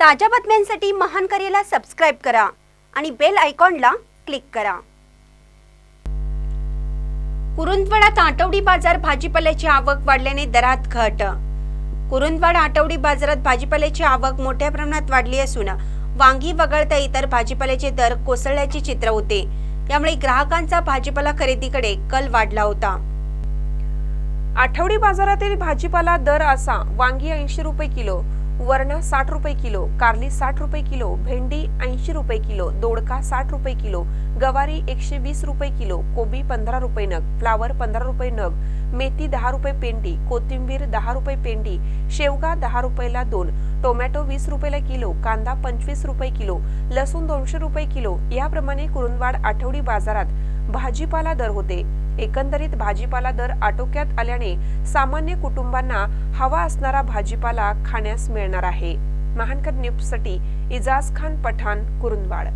ताज्या बातम्यांसाठी महान करेला सबस्क्राईब करा आणि बेल आयकॉनला क्लिक करा. कुरुंदवाडात आठवडी बाजार भाजीपाल्याची आवक वाढल्याने दरात घट. कुरुंदवाड आठवडी बाजारात भाजीपाल्याची आवक मोठ्या प्रमाणात वाढली असून वांगी वगळता इतर भाजीपाल्याचे दर कोसळल्याचे चित्र होते. यामुळे ग्राहकांचा भाजीपाला खरेदीकडे कल वाढला होता. आठवडी बाजारातील भाजीपाला दर असा वांगी ऐंशी रुपये किलो वरणा साठ रुपये किलो कारली साठ रुपये किलो भेंडी ऐंशी रुपये किलो दोडका साठ रुपये किलो गवारी एकशे वीस रुपये किलो कोबी पंधरा रुपये नग फ्लावर पंधरा रुपये नग मेथी दहा रुपये पेंडी कोथिंबीर दहा रुपये पेंडी शेवगा दहा रुपयाला दोन टोमॅटो वीस रुपयाला किलो कांदा पंचवीस रुपये किलो लसूण दोनशे रुपये किलो याप्रमाणे कुरुंदवाड आठवडी बाजारात भाजीपाला दर होते. एकंदरीत भाजीपाला दर आटोक्यात आल्याने सामान्य कुटुंबांना हवा असणारा भाजीपाला खाण्यास मिळणार आहे. महानकर न्यूजसाठी इजाज खान पठाण कुरुंदवाड.